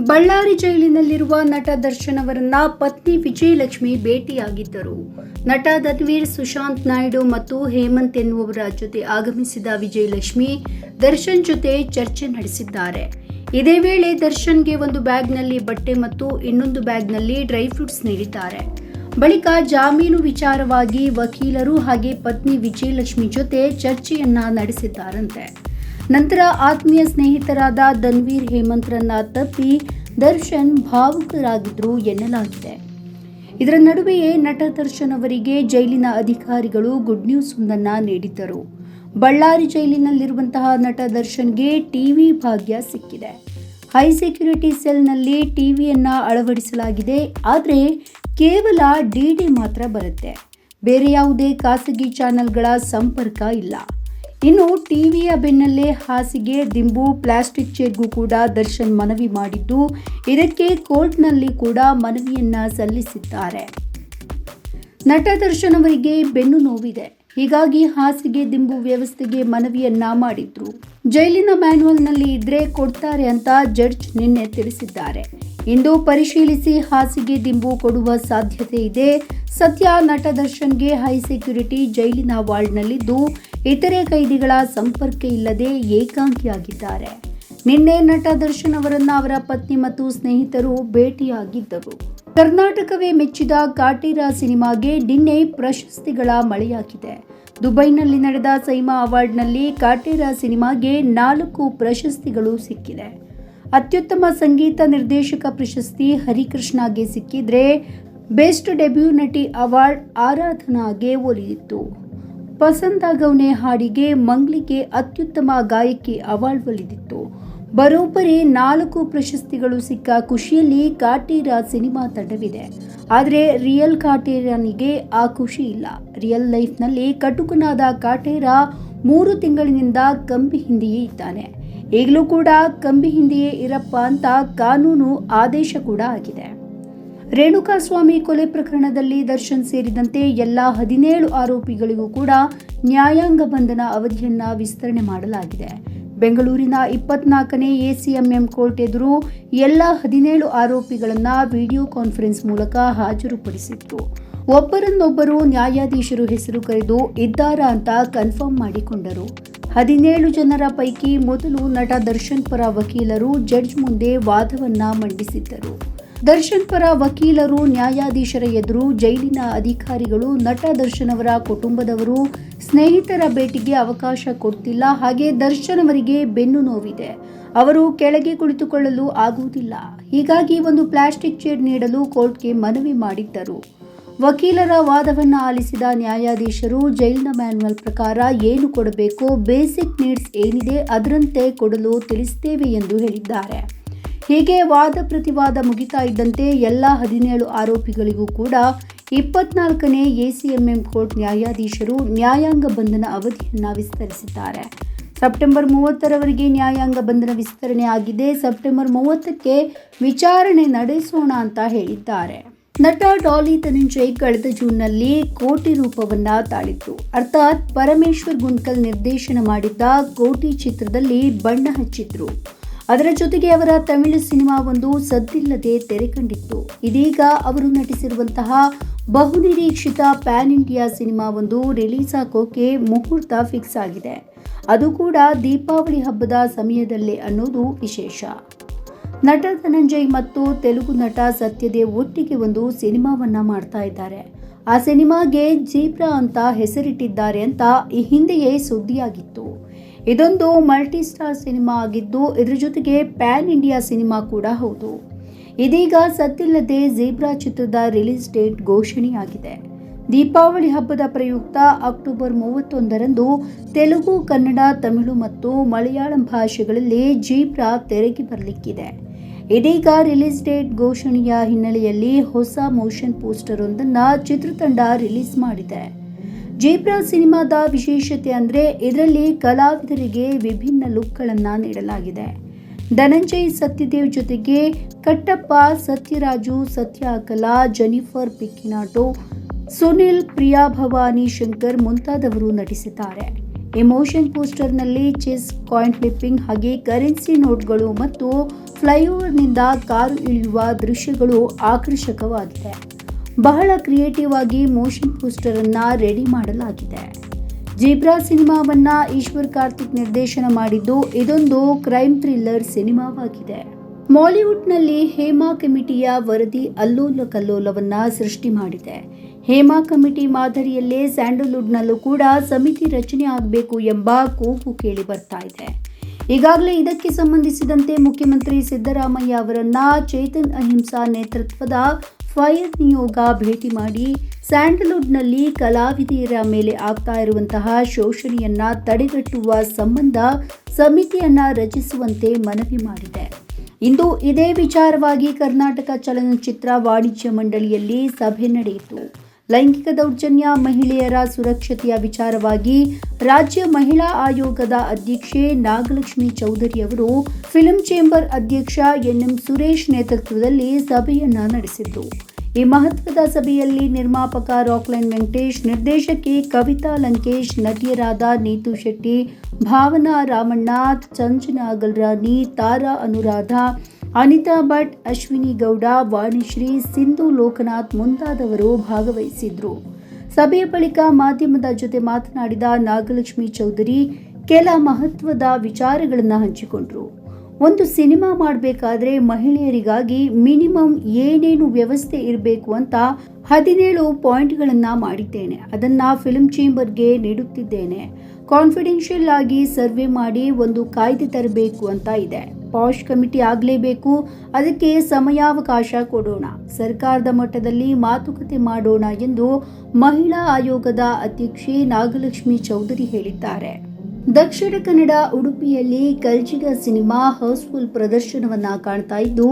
ಬಳ್ಳಾರಿ ಜೈಲಿನಲ್ಲಿರುವ ನಟ ದರ್ಶನ್ ಅವರನ್ನ ಪತ್ನಿ ವಿಜಯಲಕ್ಷ್ಮಿ ಭೇಟಿಯಾಗಿದ್ದರು. ನಟ ದತ್ವೀರ್ ಸುಶಾಂತ್ ನಾಯ್ಡು ಮತ್ತು ಹೇಮಂತ್ ಎನ್ನುವವರ ಜೊತೆ ಆಗಮಿಸಿದ ವಿಜಯಲಕ್ಷ್ಮಿ ದರ್ಶನ್ ಜೊತೆ ಚರ್ಚೆ ನಡೆಸಿದ್ದಾರೆ. ಇದೇ ವೇಳೆ ದರ್ಶನ್ಗೆ ಒಂದು ಬ್ಯಾಗ್ನಲ್ಲಿ ಬಟ್ಟೆ ಮತ್ತು ಇನ್ನೊಂದು ಬ್ಯಾಗ್ನಲ್ಲಿ ಡ್ರೈ ಫ್ರೂಟ್ಸ್ ನೀಡಿದ್ದಾರೆ. ಬಳಿಕ ಜಾಮೀನು ವಿಚಾರವಾಗಿ ವಕೀಲರು ಹಾಗೆ ಪತ್ನಿ ವಿಜಯಲಕ್ಷ್ಮಿ ಜೊತೆ ಚರ್ಚೆಯನ್ನ ನಡೆಸಿದ್ದಾರಂತೆ. ನಂತರ ಆತ್ಮೀಯ ಸ್ನೇಹಿತರಾದ ಧನ್ವೀರ್ ಹೇಮಂತ್ರನ್ನ ತಪ್ಪಿ ದರ್ಶನ್ ಭಾವುಕರಾಗಿದ್ರು ಎನ್ನಲಾಗಿದೆ. ಇದರ ನಡುವೆಯೇ ನಟ ದರ್ಶನ್ ಅವರಿಗೆ ಜೈಲಿನ ಅಧಿಕಾರಿಗಳು ಗುಡ್ ನ್ಯೂಸ್ ಒಂದನ್ನ ನೀಡಿದ್ದರು. ಬಳ್ಳಾರಿ ಜೈಲಿನಲ್ಲಿರುವಂತಹ ನಟ ದರ್ಶನ್ಗೆ ಟಿವಿ ಭಾಗ್ಯ ಸಿಕ್ಕಿದೆ. ಹೈ ಸೆಕ್ಯುರಿಟಿ ಸೆಲ್ನಲ್ಲಿ ಟಿವಿಯನ್ನು ಅಳವಡಿಸಲಾಗಿದೆ, ಆದರೆ ಕೇವಲ ಡಿಡಿ ಮಾತ್ರ ಬರುತ್ತೆ. ಬೇರೆ ಯಾವುದೇ ಖಾಸಗಿ ಚಾನೆಲ್ಗಳ ಸಂಪರ್ಕ ಇಲ್ಲ. ಇನ್ನು ಟಿವಿಯ ಬೆನ್ನಲ್ಲೇ ಹಾಸಿಗೆ, ದಿಂಬು, ಪ್ಲಾಸ್ಟಿಕ್ ಚೇರ್ಗೂ ಕೂಡ ದರ್ಶನ್ ಮನವಿ ಮಾಡಿದ್ದು, ಇದಕ್ಕೆ ಕೋರ್ಟ್ನಲ್ಲಿ ಕೂಡ ಮನವಿಯನ್ನ ಸಲ್ಲಿಸಿದ್ದಾರೆ. ನಟ ದರ್ಶನ್ ಅವರಿಗೆ ಬೆನ್ನು ನೋವಿದೆ. ಹೀಗಾಗಿ ಹಾಸಿಗೆ, ದಿಂಬು ವ್ಯವಸ್ಥೆಗೆ ಮನವಿಯನ್ನ ಮಾಡಿದ್ರು. ಜೈಲಿನ ಮ್ಯಾನ್ಯುವಲ್ನಲ್ಲಿ ಇದ್ರೆ ಕೊಡ್ತಾರೆ ಅಂತ ಜಡ್ಜ್ ನಿನ್ನೆ ತಿಳಿಸಿದ್ದಾರೆ. ಇಂದು ಪರಿಶೀಲಿಸಿ ಹಾಸಿಗೆ ದಿಂಬು ಕೊಡುವ ಸಾಧ್ಯತೆ ಇದೆ. ಸದ್ಯ ನಟ ದರ್ಶನ್ಗೆ ಹೈ ಸೆಕ್ಯುರಿಟಿ ಜೈಲಿನ ವಾರ್ಡ್ನಲ್ಲಿದ್ದು ಇತರೆ ಕೈದಿಗಳ ಸಂಪರ್ಕ ಇಲ್ಲದೆ ಏಕಾಂಗಿಯಾಗಿದ್ದಾರೆ. ನಿನ್ನೆ ನಟ ದರ್ಶನ್ ಅವರನ್ನ ಅವರ ಪತ್ನಿ ಮತ್ತು ಸ್ನೇಹಿತರು ಭೇಟಿಯಾಗಿದ್ದರು. ಕರ್ನಾಟಕವೇ ಮೆಚ್ಚಿದ ಕಾಟೀರ ಸಿನಿಮಾಗೆ ನಿನ್ನೆ ಪ್ರಶಸ್ತಿಗಳ ಮಳೆಯಾಗಿದೆ. ದುಬೈನಲ್ಲಿ ನಡೆದ ಸೈಮಾ ಅವಾರ್ಡ್ನಲ್ಲಿ ಕಾಟೇರ ಸಿನಿಮಾಗೆ ನಾಲ್ಕು ಪ್ರಶಸ್ತಿಗಳು ಸಿಕ್ಕಿದೆ ಅತ್ಯುತ್ತಮ ಸಂಗೀತ ನಿರ್ದೇಶಕ ಪ್ರಶಸ್ತಿ ಹರಿಕೃಷ್ಣಗೆ ಸಿಕ್ಕಿದ್ರೆ ಬೆಸ್ಟ್ ಡೆಬ್ಯೂ ನಟಿ ಅವಾರ್ಡ್ ಆರಾಧನಾಗೆ ಒಲಿದಿತ್ತು ಪಸಂದಾಗೌನೆ ಹಾಡಿಗೆ ಮಂಗ್ಲಿಗೆ ಅತ್ಯುತ್ತಮ ಗಾಯಕಿ ಅವಾರ್ಡ್ ಒಲಿದಿತ್ತು. ಬರೋಬ್ಬರಿ ನಾಲ್ಕು ಪ್ರಶಸ್ತಿಗಳು ಸಿಕ್ಕ ಖುಷಿಯಲ್ಲಿ ಕಾಟೀರ ಸಿನಿಮಾ ತಂಡವಿದೆ. ಆದರೆ ರಿಯಲ್ ಕಾಟೇರನಿಗೆ ಆ ಖುಷಿ ಇಲ್ಲ. ರಿಯಲ್ ಲೈಫ್ನಲ್ಲಿ ಕಟುಕನಾದ ಕಾಟೇರ ಮೂರು ತಿಂಗಳಿನಿಂದ ಕಂಬಿ ಹಿಂದೆಯೇ ಇದ್ದಾನೆ. ಈಗಲೂ ಕೂಡ ಕಂಬಿ ಹಿಂದೆಯೇ ಇರಪ್ಪ ಅಂತ ಕಾನೂನು ಆದೇಶ ಕೂಡ ಆಗಿದೆ. ರೇಣುಕಾಸ್ವಾಮಿ ಕೊಲೆ ಪ್ರಕರಣದಲ್ಲಿ ದರ್ಶನ್ ಸೇರಿದಂತೆ ಎಲ್ಲ ಹದಿನೇಳು ಆರೋಪಿಗಳಿಗೂ ಕೂಡ ನ್ಯಾಯಾಂಗ ಬಂಧನ ಅವಧಿಯನ್ನ ವಿಸ್ತರಣೆ ಮಾಡಲಾಗಿದೆ. ಬೆಂಗಳೂರಿನ ಇಪ್ಪತ್ನಾಲ್ಕನೇ ಎಸಿಎಂಎಂ ಕೋರ್ಟ್ ಎದುರು ಎಲ್ಲ ಹದಿನೇಳು ಆರೋಪಿಗಳನ್ನ ವಿಡಿಯೋ ಕಾನ್ಫರೆನ್ಸ್ ಮೂಲಕ ಹಾಜರುಪಡಿಸಿತ್ತು. ಒಬ್ಬರನ್ನೊಬ್ಬರು ನ್ಯಾಯಾಧೀಶರು ಹೆಸರು ಕರೆದು ಇದ್ದಾರಾ ಅಂತ ಕನ್ಫರ್ಮ್ ಮಾಡಿಕೊಂಡರು. ಹದಿನೇಳು ಜನರ ಪೈಕಿ ಮೊದಲು ನಟ ದರ್ಶನ್ ಪರ ವಕೀಲರು ಜಡ್ಜ್ ಮುಂದೆ ವಾದವನ್ನ ಮಂಡಿಸಿದ್ದರು. ದರ್ಶನ್ ಪರ ವಕೀಲರು, ನ್ಯಾಯಾಧೀಶರ ಎದುರು ಜೈಲಿನ ಅಧಿಕಾರಿಗಳು, ನಟ ದರ್ಶನ್ ಅವರ ಕುಟುಂಬದವರು ಸ್ನೇಹಿತರ ಭೇಟಿಗೆ ಅವಕಾಶ ಕೊಡ್ತಿಲ್ಲ. ಹಾಗೆ ದರ್ಶನ್ ಅವರಿಗೆ ಬೆನ್ನು ನೋವಿದೆ. ಅವರು ಕೆಳಗೆ ಕುಳಿತುಕೊಳ್ಳಲು ಆಗುವುದಿಲ್ಲ. ಹೀಗಾಗಿ ಒಂದು ಪ್ಲಾಸ್ಟಿಕ್ ಚೇರ್ ನೀಡಲು ಕೋರ್ಟ್ಗೆ ಮನವಿ ಮಾಡಿದ್ದರು. ವಕೀಲರ ವಾದವನ್ನು ಆಲಿಸಿದ ನ್ಯಾಯಾಧೀಶರು ಜೈಲಿನ ಮ್ಯಾನ್ಯುವಲ್ ಪ್ರಕಾರ ಏನು ಕೊಡಬೇಕು, ಬೇಸಿಕ್ ನೀಡ್ಸ್ ಏನಿದೆ ಅದರಂತೆ ಕೊಡಲು ತಿಳಿಸ್ತೇವೆ ಎಂದು ಹೇಳಿದ್ದಾರೆ. ಹೀಗೆ ವಾದ ಪ್ರತಿವಾದ ಮುಗಿತಾ ಇದ್ದಂತೆ ಎಲ್ಲ ಹದಿನೇಳು ಆರೋಪಿಗಳಿಗೂ ಕೂಡ ಇಪ್ಪತ್ನಾಲ್ಕನೇ ಎಸಿಎಂಎಂ ಕೋರ್ಟ್ ನ್ಯಾಯಾಧೀಶರು ನ್ಯಾಯಾಂಗ ಬಂಧನ ಅವಧಿಯನ್ನು ವಿಸ್ತರಿಸಿದ್ದಾರೆ. ಸೆಪ್ಟೆಂಬರ್ ಮೂವತ್ತರವರೆಗೆ ನ್ಯಾಯಾಂಗ ಬಂಧನ ವಿಸ್ತರಣೆ ಆಗಿದೆ. ಸೆಪ್ಟೆಂಬರ್ ಮೂವತ್ತಕ್ಕೆ ವಿಚಾರಣೆ ನಡೆಸೋಣ ಅಂತ ಹೇಳಿದ್ದಾರೆ. ನಟ ಡಾಲಿ ಧನಂಜಯ್ ಕಳೆದ ಜೂನ್ನಲ್ಲಿ ಕೋಟಿ ರೂಪವನ್ನ ತಾಳಿತ್ತು ಅರ್ಥಾತ್ ಪರಮೇಶ್ವರ್ ಗುಂಡ್ಕಲ್ ನಿರ್ದೇಶನ ಮಾಡಿದ್ದ ಕೋಟಿ ಚಿತ್ರದಲ್ಲಿ ಬಣ್ಣ ಹಚ್ಚಿದ್ರು. ಅದರ ಜೊತೆಗೆ ಅವರ ತಮಿಳು ಸಿನಿಮಾ ಒಂದು ಸದ್ದಿಲ್ಲದೆ ತೆರೆ ಕಂಡಿತ್ತು. ಇದೀಗ ಅವರು ನಟಿಸಿರುವಂತಹ ಬಹುನಿರೀಕ್ಷಿತ ಪ್ಯಾನ್ ಇಂಡಿಯಾ ಸಿನಿಮಾ ಒಂದು ರಿಲೀಸ್ ಆಗೋಕೆ ಮುಹೂರ್ತ ಫಿಕ್ಸ್ ಆಗಿದೆ. ಅದು ಕೂಡ ದೀಪಾವಳಿ ಹಬ್ಬದ ಸಮಯದಲ್ಲೇ ಅನ್ನೋದು ವಿಶೇಷ. ನಟ ಧನಂಜಯ್ ಮತ್ತು ತೆಲುಗು ನಟ ಸತ್ಯದೇವ್ ಒಟ್ಟಿಗೆ ಒಂದು ಸಿನಿಮಾವನ್ನ ಮಾಡ್ತಾ ಇದ್ದಾರೆ. ಆ ಸಿನಿಮಾಗೆ ಜೀಬ್ರಾ ಅಂತ ಹೆಸರಿಟ್ಟಿದ್ದಾರೆ ಅಂತ ಈ ಹಿಂದೆಯೇ ಸುದ್ದಿಯಾಗಿತ್ತು. ಇದೊಂದು ಮಲ್ಟಿ ಸ್ಟಾರ್ ಸಿನಿಮಾ ಆಗಿದ್ದು, ಇದರ ಜೊತೆಗೆ ಪ್ಯಾನ್ ಇಂಡಿಯಾ ಸಿನಿಮಾ ಕೂಡ ಹೌದು. ಇದೀಗ ಸತ್ತಿಲ್ಲದೆ ಜೀಬ್ರಾ ಚಿತ್ರದ ರಿಲೀಸ್ ಡೇಟ್ ಘೋಷಣೆಯಾಗಿದೆ. ದೀಪಾವಳಿ ಹಬ್ಬದ ಪ್ರಯುಕ್ತ ಅಕ್ಟೋಬರ್ ಮೂವತ್ತೊಂದರಂದು ತೆಲುಗು, ಕನ್ನಡ, ತಮಿಳು ಮತ್ತು ಮಲಯಾಳಂ ಭಾಷೆಗಳಲ್ಲಿ ಜೀಬ್ರಾ ತೆರೆಗೆ ಬರಲಿಕ್ಕಿದೆ. ಇದೀಗ ರಿಲೀಸ್ ಡೇಟ್ ಘೋಷಣೆಯ ಹಿನ್ನೆಲೆಯಲ್ಲಿ ಹೊಸ ಮೋಷನ್ ಪೋಸ್ಟರ್ ಒಂದನ್ನ ಚಿತ್ರತಂಡ ರಿಲೀಸ್ ಮಾಡಿದೆ. ಜೇಬ್ರಾ ಸಿನಿಮಾದ ವಿಶೇಷತೆ ಅಂದರೆ ಇದರಲ್ಲಿ ಕಲಾವಿದರಿಗೆ ವಿಭಿನ್ನ ಲುಕ್ಗಳನ್ನು ನೀಡಲಾಗಿದೆ. ಧನಂಜಯ್ ಸತ್ಯದೇವ್ ಜೊತೆಗೆ ಕಟ್ಟಪ್ಪ, ಸತ್ಯರಾಜು ಸತ್ಯ ಕಲಾ ಜೆನಿಫರ್ ಪಿಕ್ಕಿನಾಟೋ, ಸುನಿಲ್, ಪ್ರಿಯಾ ಭವಾನಿ ಶಂಕರ್ ಮುಂತಾದವರು ನಟಿಸಿದ್ದಾರೆ. ಎಮೋಷನ್ ಪೋಸ್ಟರ್ನಲ್ಲಿ ಚೆಸ್ ಕಾಯಿನ್ ಫ್ಲಿಪ್ಪಿಂಗ್ ಹಾಗೆ ಕರೆನ್ಸಿ ನೋಟ್ಗಳು ಮತ್ತು ಫ್ಲೈಓವರ್ನಿಂದ ಕಾರು ಇಳಿಯುವ ದೃಶ್ಯಗಳು ಆಕರ್ಷಕವಾಗಿದೆ. ಬಹಳ ಕ್ರಿಯೇಟಿವ್ ಆಗಿ ಮೋಷನ್ ಪೋಸ್ಟರ್ ಅನ್ನ ರೆಡಿ ಮಾಡಲಾಗಿದೆ. ಜೀಬ್ರಾ ಸಿನಿಮಾವನ್ನ ಈಶ್ವರ್ ಕಾರ್ತಿಕ್ ನಿರ್ದೇಶನ ಮಾಡಿದ್ದು ಇದೊಂದು ಕ್ರೈಮ್ ಥ್ರಿಲ್ಲರ್ ಸಿನಿಮಾವಾಗಿದೆ. ಮಾಲಿವುಡ್ನಲ್ಲಿ ಹೇಮಾ ಕಮಿಟಿಯ ವರದಿ ಅಲ್ಲೋಲ ಕಲ್ಲೋಲವನ್ನ ಸೃಷ್ಟಿ ಮಾಡಿದೆ. ಹೇಮಾ ಕಮಿಟಿ ಮಾದರಿಯಲ್ಲೇ ಸ್ಯಾಂಡಲ್ವುಡ್ನಲ್ಲೂ ಕೂಡ ಸಮಿತಿ ರಚನೆ ಆಗಬೇಕು ಎಂಬ ಕೂಗು ಕೇಳಿ ಬರ್ತಾ ಇದೆ. ಈಗಾಗಲೇ ಇದಕ್ಕೆ ಸಂಬಂಧಿಸಿದಂತೆ ಮುಖ್ಯಮಂತ್ರಿ ಸಿದ್ದರಾಮಯ್ಯ ಅವರನ್ನ ಚೇತನ್ ಅಹಿಂಸಾ ನೇತೃತ್ವದ ಫೈರ್ ನಿಯೋಗ ಭೇಟಿ ಮಾಡಿ ಸ್ಯಾಂಡಲ್ವುಡ್ನಲ್ಲಿ ಕಲಾವಿದೆಯರ ಮೇಲೆ ಆಗ್ತಾ ಇರುವಂತಹ ಶೋಷಣೆಯನ್ನ ತಡೆಗಟ್ಟುವ ಸಂಬಂಧ ಸಮಿತಿಯನ್ನ ರಚಿಸುವಂತೆ ಮನವಿ ಮಾಡಿದೆ. ಇಂದು ಇದೇ ವಿಚಾರವಾಗಿ ಕರ್ನಾಟಕ ಚಲನಚಿತ್ರ ವಾಣಿಜ್ಯ ಮಂಡಳಿಯಲ್ಲಿ ಸಭೆ ನಡೆಯಿತು. ಲೈಂಗಿಕ ದೌರ್ಜನ್ಯ ಮಹಿಳೆಯರ ಸುರಕ್ಷತೆಯ ವಿಚಾರವಾಗಿ ರಾಜ್ಯ ಮಹಿಳಾ ಆಯೋಗದ ಅಧ್ಯಕ್ಷೆ ನಾಗಲಕ್ಷ್ಮಿ ಚೌಧರಿ ಅವರು ಫಿಲಂ ಚೇಂಬರ್ ಅಧ್ಯಕ್ಷ ಎನ್ಎಂ ಸುರೇಶ್ ನೇತೃತ್ವದಲ್ಲಿ ಸಭೆಯನ್ನ ನಡೆಸಿದ್ದು. ಈ ಮಹತ್ವದ ಸಭೆಯಲ್ಲಿ ನಿರ್ಮಾಪಕ ರಾಕ್ಲೈನ್ ವೆಂಕಟೇಶ್, ನಿರ್ದೇಶಕಿ ಕವಿತಾ ಲಂಕೇಶ್, ನಟಿಯರಾದ ನೀತು ಶೆಟ್ಟಿ, ಭಾವನಾ ರಾಮಣ್ಣ ಚಂಚನಾ ಗಲ್ರಾನಿ, ತಾರಾ ಅನುರಾಧ ಅನಿತಾ ಭಟ್, ಅಶ್ವಿನಿ ಗೌಡ, ವಾಣಿಶ್ರೀ, ಸಿಂಧು ಲೋಕನಾಥ್ ಮುಂತಾದವರು ಭಾಗವಹಿಸಿದ್ರು. ಸಭೆಯ ಬಳಿಕ ಮಾಧ್ಯಮದ ಜೊತೆ ಮಾತನಾಡಿದ ನಾಗಲಕ್ಷ್ಮಿ ಚೌಧರಿ, ಕೆಲ ಮಹತ್ವದ ವಿಚಾರಗಳನ್ನು ಹಂಚಿಕೊಂಡ್ರು. ಒಂದು ಸಿನಿಮಾ ಮಾಡಬೇಕಾದ್ರೆ ಮಹಿಳೆಯರಿಗಾಗಿ ಮಿನಿಮಮ್ ಏನೇನು ವ್ಯವಸ್ಥೆ ಇರಬೇಕು ಅಂತ ಹದಿನೇಳು ಪಾಯಿಂಟ್ಗಳನ್ನು ಮಾಡಿದ್ದೇನೆ. ಅದನ್ನ ಫಿಲ್ಮ್ ಚೇಂಬರ್ಗೆ ನೀಡುತ್ತಿದ್ದೇನೆ. ಕಾನ್ಫಿಡೆನ್ಷಿಯಲ್ ಆಗಿ ಸರ್ವೆ ಮಾಡಿ ಒಂದು ಕಾಯ್ದೆ ತರಬೇಕು ಅಂತ ಇದೆ. ಪಾಶ್ ಕಮಿಟಿ ಆಗಲೇಬೇಕು. ಅದಕ್ಕೆ ಸಮಯಾವಕಾಶ ಕೊಡೋಣ. ಸರ್ಕಾರದ ಮಟ್ಟದಲ್ಲಿ ಮಾತುಕತೆ ಮಾಡೋಣ ಎಂದು ಮಹಿಳಾ ಆಯೋಗದ ಅಧ್ಯಕ್ಷೆ ನಾಗಲಕ್ಷ್ಮಿ ಚೌಧರಿ ಹೇಳಿದ್ದಾರೆ. ದಕ್ಷಿಣ ಕನ್ನಡ ಉಡುಪಿಯಲ್ಲಿ ಕಲ್ಜಿಗ ಸಿನಿಮಾ ಹೌಸ್ಫುಲ್ ಪ್ರದರ್ಶನವನ್ನ ಕಾಣ್ತಾ ಇದ್ದು,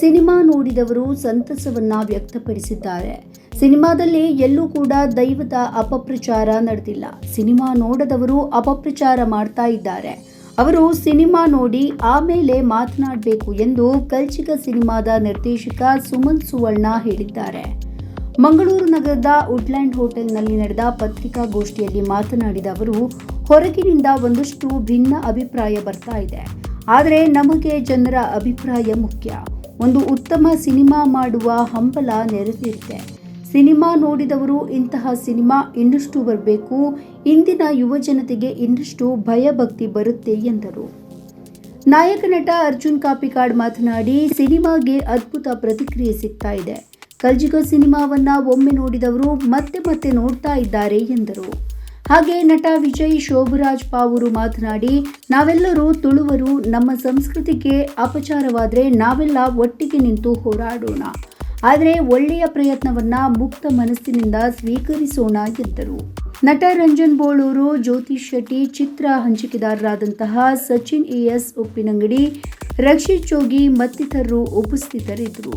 ಸಿನಿಮಾ ನೋಡಿದವರು ಸಂತಸವನ್ನ ವ್ಯಕ್ತಪಡಿಸಿದ್ದಾರೆ. ಸಿನಿಮಾದಲ್ಲಿ ಎಲ್ಲೂ ಕೂಡ ದೈವದ ಅಪಪ್ರಚಾರ ನಡೆದಿಲ್ಲ. ಸಿನಿಮಾ ನೋಡದವರು ಅಪಪ್ರಚಾರ ಮಾಡ್ತಾ ಇದ್ದಾರೆ. ಅವರು ಸಿನಿಮಾ ನೋಡಿ ಆಮೇಲೆ ಮಾತನಾಡಬೇಕು ಎಂದು ಕಲ್ಚಿಗ ಸಿನಿಮಾದ ನಿರ್ದೇಶಕ ಸುಮನ್ ಸುವರ್ಣ ಹೇಳಿದ್ದಾರೆ. ಮಂಗಳೂರು ನಗರದ ವುಡ್ಲ್ಯಾಂಡ್ ಹೋಟೆಲ್ನಲ್ಲಿ ನಡೆದ ಪತ್ರಿಕಾಗೋಷ್ಠಿಯಲ್ಲಿ ಮಾತನಾಡಿದ ಅವರು ಹೊರಗಿನಿಂದ ಒಂದಷ್ಟು ಭಿನ್ನ ಅಭಿಪ್ರಾಯ ಬರ್ತಾ ಇದೆ. ಆದರೆ ನಮಗೆ ಜನರ ಅಭಿಪ್ರಾಯ ಮುಖ್ಯ. ಒಂದು ಉತ್ತಮ ಸಿನಿಮಾ ಮಾಡುವ ಹಂಬಲ ನೆರೆದಿರುತ್ತೆ. ಸಿನಿಮಾ ನೋಡಿದವರು ಇಂತಹ ಸಿನಿಮಾ ಇನ್ನಷ್ಟು ಬರಬೇಕು, ಇಂದಿನ ಯುವ ಜನತೆಗೆ ಇನ್ನಷ್ಟು ಭಯಭಕ್ತಿ ಬರುತ್ತೆ ಎಂದರು. ನಾಯಕ ನಟ ಅರ್ಜುನ್ ಕಾಪಿಕಾಡ್ ಮಾತನಾಡಿ, ಸಿನಿಮಾಗೆ ಅದ್ಭುತ ಪ್ರತಿಕ್ರಿಯೆ ಸಿಗ್ತಾ ಇದೆ. ಕಲ್ಜಿಗ ಸಿನಿಮಾವನ್ನ ಒಮ್ಮೆ ನೋಡಿದವರು ಮತ್ತೆ ಮತ್ತೆ ನೋಡ್ತಾ ಇದ್ದಾರೆ ಎಂದರು. ಹಾಗೆ ನಟ ವಿಜಯ್ ಶೋಭರಾಜ್ ಪಾವೂರು ಮಾತನಾಡಿ, ನಾವೆಲ್ಲರೂ ತುಳುವರು, ನಮ್ಮ ಸಂಸ್ಕೃತಿಗೆ ಅಪಚಾರವಾದರೆ ನಾವೆಲ್ಲ ಒಟ್ಟಿಗೆ ನಿಂತು ಹೋರಾಡೋಣ. ಆದರೆ ಒಳ್ಳೆಯ ಪ್ರಯತ್ನವನ್ನ ಮುಕ್ತ ಮನಸ್ಸಿನಿಂದ ಸ್ವೀಕರಿಸೋಣ ಎಂದರು. ನಟ ರಂಜನ್ ಬೋಳೂರು, ಜ್ಯೋತಿಷ್ ಶೆಟ್ಟಿ, ಚಿತ್ರ ಹಂಚಿಕೆದಾರರಾದಂತಹ ಸಚಿನ್ ಎಎಸ್ ಉಪ್ಪಿನಂಗಡಿ ರಕ್ಷಿತ್ ಜೋಗಿ ಮತ್ತಿತರರು ಉಪಸ್ಥಿತರಿದ್ದರು.